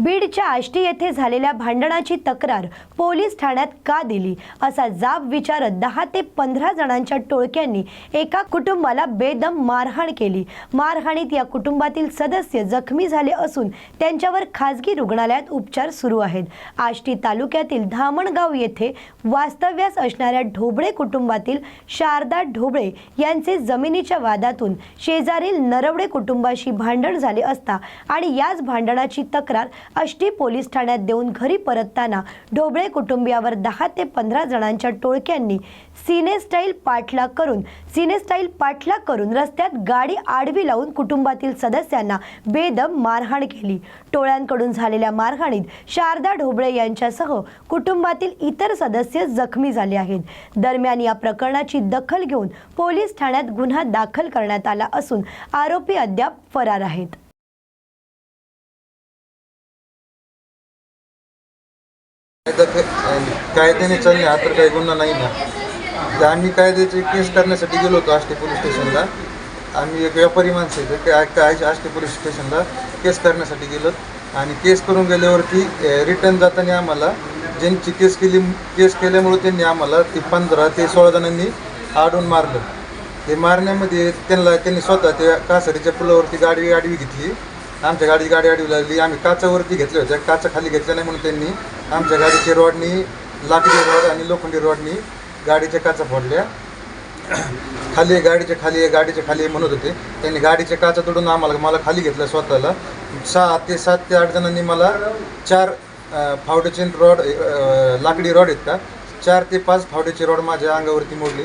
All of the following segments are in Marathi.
बीडच्या आष्टी येथे झालेल्या भांडणाची तक्रार पोलीस ठाण्यात का दिली? असा जाब विचारत दहा ते पंधरा जणांच्या टोळक्यांनी एका कुटुंबाला बेदम मारहाण केली. मारहाणीत या कुटुंबातील सदस्य जखमी झाले असून त्यांच्यावर खाजगी रुग्णालयात उपचार सुरू आहेत. आष्टी तालुक्यातील धामणगाव येथे वास्तव्यास असणाऱ्या ढोबळे कुटुंबातील शारदा ढोबळे यांचे जमिनीच्या वादातून शेजारील नरवडे कुटुंबाशी भांडण झाले असता आणि याच भांडणाची तक्रार आष्टी पोलीस ठाण्यात देऊन घरी परतताना ढोबळे कुटुंबियावर दहा ते पंधरा जणांच्या टोळक्यांनी सिनेस्टाईल पाठला पाठलाग करून सिनेस्टाईल पाठला पाठलाग करून रस्त्यात गाडी आडवी लावून कुटुंबातील सदस्यांना बेदम मारहाण केली. टोळ्यांकडून झालेल्या मारहाणीत शारदा ढोबळे यांच्यासह कुटुंबातील इतर सदस्य जखमी झाले आहेत. दरम्यान या प्रकरणाची दखल घेऊन पोलीस ठाण्यात गुन्हा दाखल करण्यात आला असून आरोपी अद्याप फरार आहेत. कायद्याने चालणे हा तर काही गुन्हा नाही ना. तर आम्ही कायद्याची केस करण्यासाठी गेलो होतो आष्टी पोलीस स्टेशनला. आम्ही एक व्यापारी माणसं आहे काय आष्टी पोलीस स्टेशनला केस करण्यासाठी गेलो. आणि केस करून गेल्यावरती रिटर्न जाताना आम्हाला ज्यांची केस केली केस केल्यामुळे त्यांनी आम्हाला ते पंधरा ते सोळा जणांनी आडून मारलं. ते मारण्यामध्ये त्यांना त्यांनी स्वतः त्या कासारीच्या पुलावरती गाडी आडवी घेतली. आमच्या गाडी गाडी आडवी लागली. आम्ही काचावरती घेतल्या होत्या काचा खाली घेतल्या नाही म्हणून त्यांनी आमच्या गाडीच्या रॉडनी लाकडी रॉड आणि लोखंडी रॉडनी गाडीच्या काचा फोडल्या. खाली गाडीच्या खाली गाडीच्या खाली म्हणत होते. त्यांनी गाडीच्या काचा तोडून आम्हाला मला खाली घेतलं स्वतःला. सहा ते सात ते आठ जणांनी मला चार फावड्याचे रॉड लाकडी रॉड आहेत का? चार ते पाच फावडेचे रॉड माझ्या अंगावरती मोडली.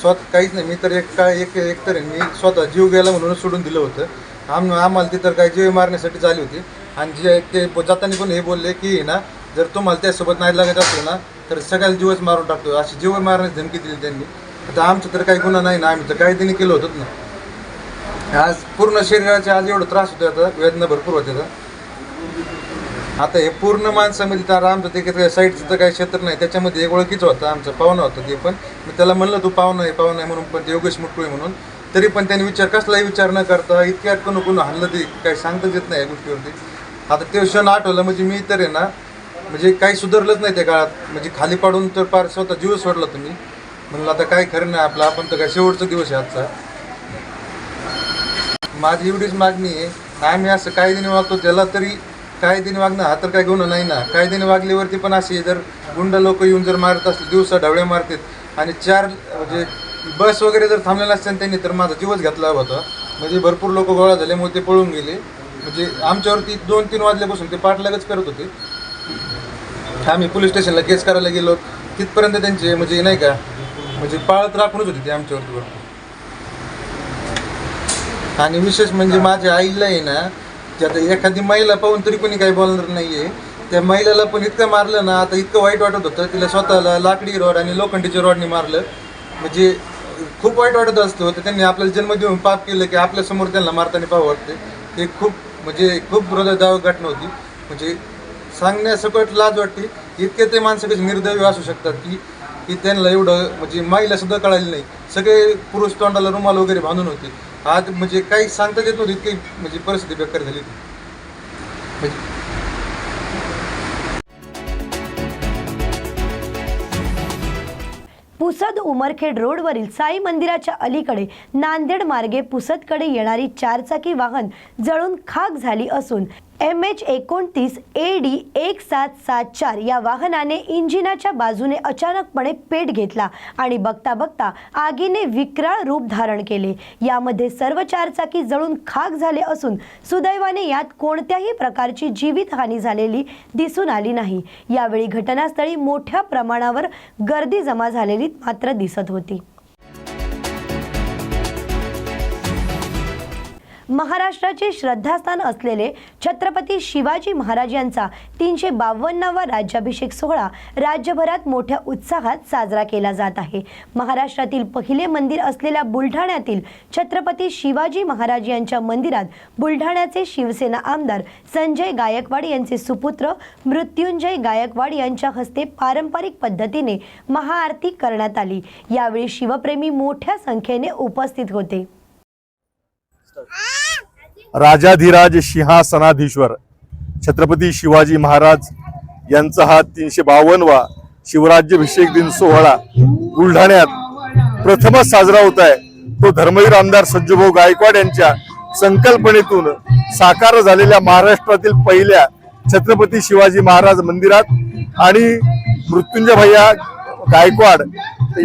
स्वतः काहीच नाही मी तर एक काय एक एकतर मी स्वतः जीव गेला म्हणून सोडून दिलं होतं. आम आम्हाला ती तर काही जीव मारण्यासाठी झाली होती. आणि जे ते जाताना पण हे बोलले की ना जर तुम्हाला त्यासोबत नाही लागत असेल ना तर सगळ्याला जीवच मारून टाकतो. अशी जीव मारण्याची धमकी दिली त्यांनी. आता आमचं तर काही गुन्हा नाही ना आम्ही तर काही त्यांनी केलं होतं ना. आज पूर्ण शरीराचे आज एवढं त्रास होतो आता वेदना भरपूर होते आता. आता हे पूर्ण माणसामध्ये म्हणजे तर आमचं ते काही साईडचं तर काही क्षेत्र नाही. त्याच्यामध्ये एक ओळखीचं होतं आमचं पाहुणं होतं ते पण. मी त्याला म्हणलं तू पाहुणं आहे पाहुणं आहे म्हणून पण ते योगेश मुटकुळे म्हणून. तरी पण त्यांनी विचार कसलाही विचार न करता इतक्या कोण कोण हल्लं ते काही सांगताच येत नाही या गोष्टीवरती. आता ते क्षण आठवलं म्हणजे मी तर आहे ना म्हणजे काही सुधारलंच नाही त्या काळात. म्हणजे खाली पाडून तर फार स्वतः जीव सोडला तुम्ही. म्हणलं आता काय खरं नाही आपलं आपण तर काय शेवटचा दिवस आहे आजचा. माझी एवढीच मागणी आहे आम्ही असं कायद्याने वागतो त्याला तरी कायद्याने वागणं हा तर काय गुन्हा नाही ना. कायद्याने वागल्यावरती पण असे जर गुंड लोक येऊन जर मारत असले दिवसा ढवळ्या मारतात. आणि चार म्हणजे बस वगैरे जर थांबलेला असते त्यांनी तर माझा जीवच घेतला होता. म्हणजे भरपूर लोक गोळा झाल्यामुळे ते पळून गेले. म्हणजे आमच्यावरती दोन तीन वाजल्यापासून ते पाठलागच करत होते. आम्ही पोलीस स्टेशनला केस करायला गेलो. तिथपर्यंत त्यांचे म्हणजे नाही का म्हणजे पाळत राखूनच होती ते आमच्यावरती भरपूर. आणि विशेष म्हणजे माझ्या आईला आहे ना की आता एखादी महिला पाहून तरी कोणी काही बोलणार नाही आहे त्या महिलेला पण इतकं मारलं ना आता इतकं वाईट वाटत होतं तिला स्वतःला लाकडी रॉड आणि लोखंडीच्या रॉडनी मारलं. म्हणजे खूप वाईट वाटत असतो तर त्यांनी आपल्याला जन्म देऊन पाप केलं की आपल्यासमोर त्यांना मारताना पाहावं वाटते. ते खूप म्हणजे खूप हृदयदायक घटना होती. म्हणजे सांगण्यासकट लाज वाटते. इतके ते माणसं कसे निर्दयी असू शकतात की की त्यांना एवढं म्हणजे माईला सुद्धा कळालं नाही. सगळे पुरुष तोंडाला रुमाल वगैरे बांधून होते. आज म्हणजे काही सांगता येत नव्हती इतकी म्हणजे परिस्थिती बेकार झाली म्हणजे पुसद उमरखेड रोडवरील साई मंदिराच्या अलीकडे नांदेड मार्गे पुसदकडे येणारी चारचाकी वाहन जळून खाक झाली असून एम एच एकोणतीस ए डी एक सात सात चार या वाहनाने इंजिनाच्या बाजूने अचानकपणे पेट घेतला आणि बघता बघता आगीने विक्राळ रूप धारण केले. यामध्ये सर्व चारचाकी जळून खाक झाले असून सुदैवाने यात कोणत्याही प्रकारची जीवितहानी झालेली दिसून आली नाही. यावेळी घटनास्थळी मोठ्या प्रमाणावर गर्दी जमा झालेली मात्र दिसत होती. महाराष्ट्राचे श्रद्धास्थान असलेले छत्रपती शिवाजी महाराज यांचा तीनशे बावन्नावा राज्याभिषेक सोहळा राज्यभरात मोठ्या उत्साहात साजरा केला जात आहे. महाराष्ट्रातील पहिले मंदिर असलेल्या बुलढाण्यातील छत्रपती शिवाजी महाराज यांच्या मंदिरात बुलढाण्याचे शिवसेना आमदार संजय गायकवाड यांचे सुपुत्र मृत्युंजय गायकवाड यांच्या हस्ते पारंपरिक पद्धतीने महाआरती करण्यात आली. यावेळी शिवप्रेमी मोठ्या संख्येने उपस्थित होते. राजाधिराज सिंहासनाधीश्वर छत्रपती शिवाजी महाराज यांचा हा तीनशे बावन्नवा शिवराज्याभिषेक दिन सोहळा बुलढाण्यात प्रथमच साजरा होत आहे. तो धर्मवीर आमदार सज्जूभाऊ गायकवाड यांच्या संकल्पनेतून साकार झालेल्या महाराष्ट्रातील पहिल्या छत्रपती शिवाजी महाराज मंदिरात आणि मृत्युंजय भैया गायकवाड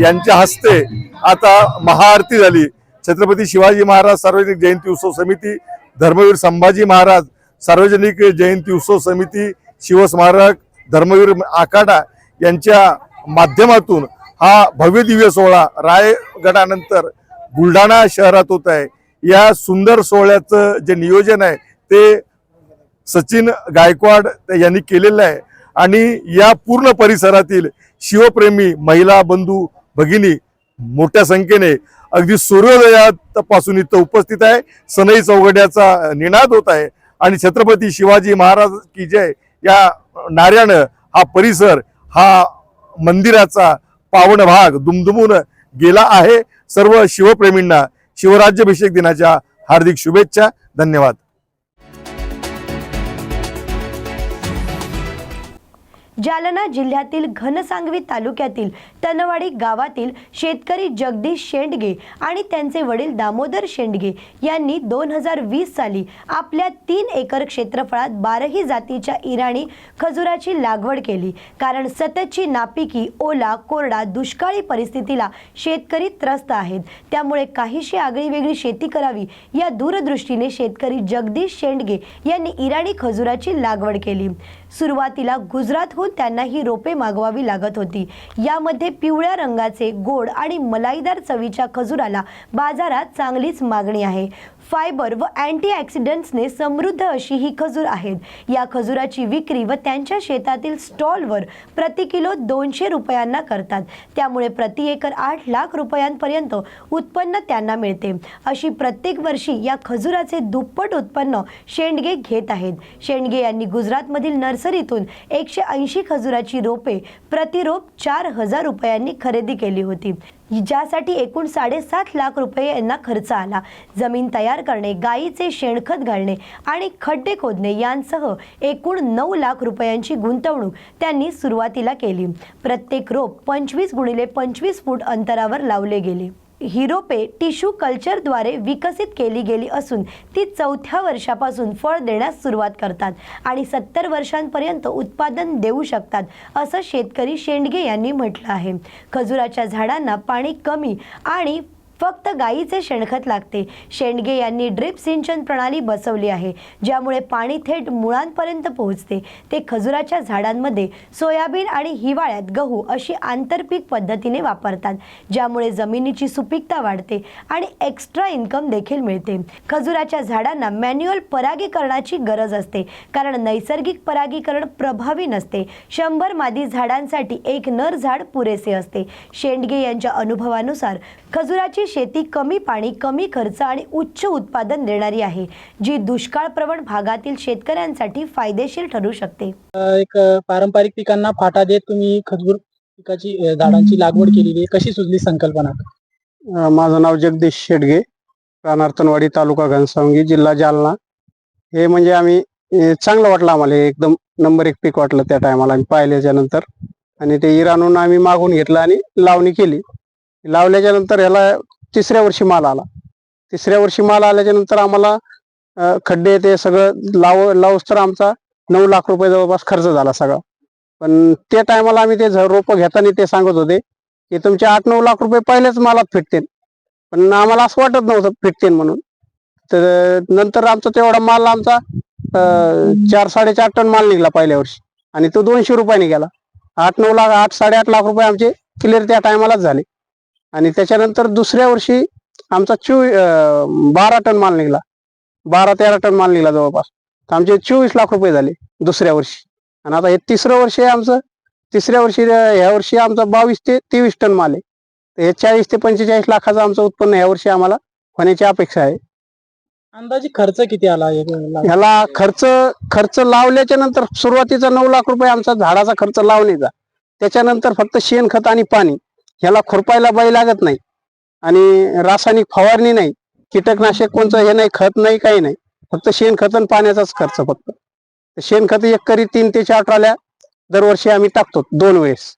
यांच्या हस्ते आता महाआरती झाली. छत्रपती शिवाजी महाराज सार्वजनिक जयंती उत्सव समिती धर्मवीर संभाजी महाराज सार्वजनिक जयंती उत्सव समिती शिवस्मारक धर्मवीर आखाडा यांच्या माध्यमातून हा भव्य दिव्य सोहळा रायगडानंतर बुलढाणा शहरात होत आहे. या सुंदर सोहळ्याचं जे नियोजन आहे ते सचिन गायकवाड यांनी केलेलं आहे. आणि या पूर्ण परिसरातील शिवप्रेमी महिला बंधू भगिनी मोठ्या संख्येने अगदी सूर्योदयापासून इथं उपस्थित आहे. सनई चौघड्याचा निनाद होत आहे. आणि छत्रपती शिवाजी महाराज की जय या नाऱ्यानं हा परिसर हा मंदिराचा पावन भाग दुमदुमून गेला आहे. सर्व शिवप्रेमींना शिवराज्याभिषेक दिनाच्या हार्दिक शुभेच्छा. धन्यवाद. जालना जिल्ह्यातील घनसांगवी तालुक्यातील तनवाडी गावातील शेतकरी जगदीश शेंडगे आणि त्यांचे वडील दामोदर शेंडगे यांनी दोन हजार वीस साली आपल्या तीन एकर क्षेत्रफळात बाराही जातीच्या इराणी खजुराची लागवड केली. कारण सततची नापिकी ओला कोरडा दुष्काळी परिस्थितीला शेतकरी त्रस्त आहेत. त्यामुळे काहीशी आगळी वेगळी शेती करावी या दूरदृष्टीने शेतकरी जगदीश शेंडगे यांनी इराणी खजुराची लागवड केली. सुरुवातीला गुजरातहून त्यांना ही रोपे मागवावी लागत होती. यामध्ये पिवळ्या रंगाचे गोड आणि मलाईदार चवीच्या खजुराला बाजारात चांगलीच मागणी आहे. फायबर व अँटीऑक्सिडंट्सने समृद्ध अशी ही खजूर आहेत. या खजुराची विक्री व त्यांच्या शेतातील स्टॉलवर प्रति किलो दोनशे रुपयांना करतात. त्यामुळे प्रति एकर आठ लाख रुपयांपर्यंत उत्पन्न त्यांना मिळते. अशी प्रत्येक वर्षी या खजुराचे दुप्पट उत्पन्न शेंडगे घेत आहेत. शेंडगे यांनी गुजरातमधील नर्सरीतून एकशे ऐंशी खजुराची रोपे प्रतिरोप चार हजार रुपयांनी खरेदी केली होती. ज्यासाठी एकूण साडेसात लाख रुपये यांना खर्च आला. जमीन तयार करणे गायीचे शेणखत घालणे आणि खड्डे खोदणे यांसह एकूण नऊ लाख रुपयांची गुंतवणूक त्यांनी सुरुवातीला केली. प्रत्येक रोप पंचवीस गुणिले पंचवीस फूट अंतरावर लावले गेले. हिरोपे टिश्यू कल्चरद्वारे विकसित केली गेली असून ती चौथ्या वर्षापासून फळ देण्यास सुरुवात करतात आणि सत्तर वर्षांपर्यंत उत्पादन देऊ शकतात असं शेतकरी शेंडगे यांनी म्हटलं आहे. खजुराच्या झाडांना पाणी कमी आणि फक्त गाईचे शेणखत लागते. शेंडगे यांनी ड्रिप सिंचन प्रणाली बसवली आहे ज्यामुळे पाणी थेट मुळांपर्यंत पोहोचते. ते खजुराच्या झाडांमध्ये सोयाबीन आणि हिवाळ्यात गहू अशी आंतरपीक पद्धतीने वापरतात ज्यामुळे जमिनीची सुपीकता वाढते आणि एक्स्ट्रा इन्कम देखील मिळते. खजुराच्या झाडांना मॅन्युअल परागीकरणाची गरज असते कारण नैसर्गिक परागीकरण प्रभावी नसते. शंभर मादी झाडांसाठी एक नर झाड पुरेसे असते. शेंडगे यांच्या अनुभवानुसार खजुराची शेती कमी पाणी कमी खर्च आणि उच्च उत्पादन देणारी आहे जी दुष्काळ प्रवण भागातील शेतकऱ्यांसाठी फायदेशीर ठरू शकते. एक पारंपरिक पिकांना फाटा देत तुम्ही खजूर पिकाची झाडांची लागवड केलेली आहे. कशी सुचली संकल्पना? माझं नाव जगदीश शेडगे राहणार तनवाडी तालुका घनसावंगी जिल्हा जालना. हे म्हणजे आम्ही चांगलं वाटलं आम्हाला एकदम नंबर एक पीक वाटलं त्या टायमाला आम्ही पाहिल्याच्या नंतर. आणि ते इराणून आम्ही मागून घेतलं आणि लावणी केली. लावल्याच्या नंतर ह्याला तिसऱ्या वर्षी माल आला. तिसऱ्या वर्षी माल आल्याच्यानंतर आम्हाला खड्डे ते सगळं लाव लावूस तर आमचा नऊ लाख रुपये जवळपास खर्च झाला सगळा. पण त्या टायमाला आम्ही ते रोपं घेताना ते सांगत होते की तुमचे आठ नऊ लाख रुपये पहिलेच मालात फिटतील. पण आम्हाला असं वाटत नव्हतं फिटतील म्हणून. तर नंतर आमचा तेवढा माल आमचा चार साडेचार टन माल निघाला पहिल्या वर्षी. आणि तो दोनशे रुपयाने गेला. आठ नऊ लाख आठ साडेआठ लाख रुपये आमचे क्लिअर त्या टायमालाच झाले. आणि त्याच्यानंतर दुसऱ्या वर्षी आमचा चोवीस बारा टन माल निघला. बारा तेरा टन माल निघला जवळपास. तर आमचे चोवीस लाख रुपये झाले दुसऱ्या वर्षी. आणि आता हे तिसरं वर्ष आहे आमचं. तिसऱ्या वर्षी ह्या वर्षी आमचा बावीस ते तेवीस टन माल आहे. तर हे चाळीस ते पंचेचाळीस लाखाचं आमचं उत्पन्न ह्या वर्षी आम्हाला होण्याची अपेक्षा आहे. अंदाजे खर्च किती आला? ह्याला खर्च खर्च लावल्याच्या नंतर सुरुवातीचा नऊ लाख रुपये आमचा झाडाचा खर्च लावण्याचा त्याच्यानंतर फक्त शेणखत आणि पाणी. ह्याला खुरपायला बाई लागत नाही. आणि रासायनिक फवारणी नाही. कीटकनाशक कोणचं हे नाही खत नाही काही नाही. फक्त शेणखत आणि पाण्याचाच खर्च फक्त. शेणखत एक करी तीन ते चार ट्रॉल्या दरवर्षी आम्ही टाकतो दोन वेळेस.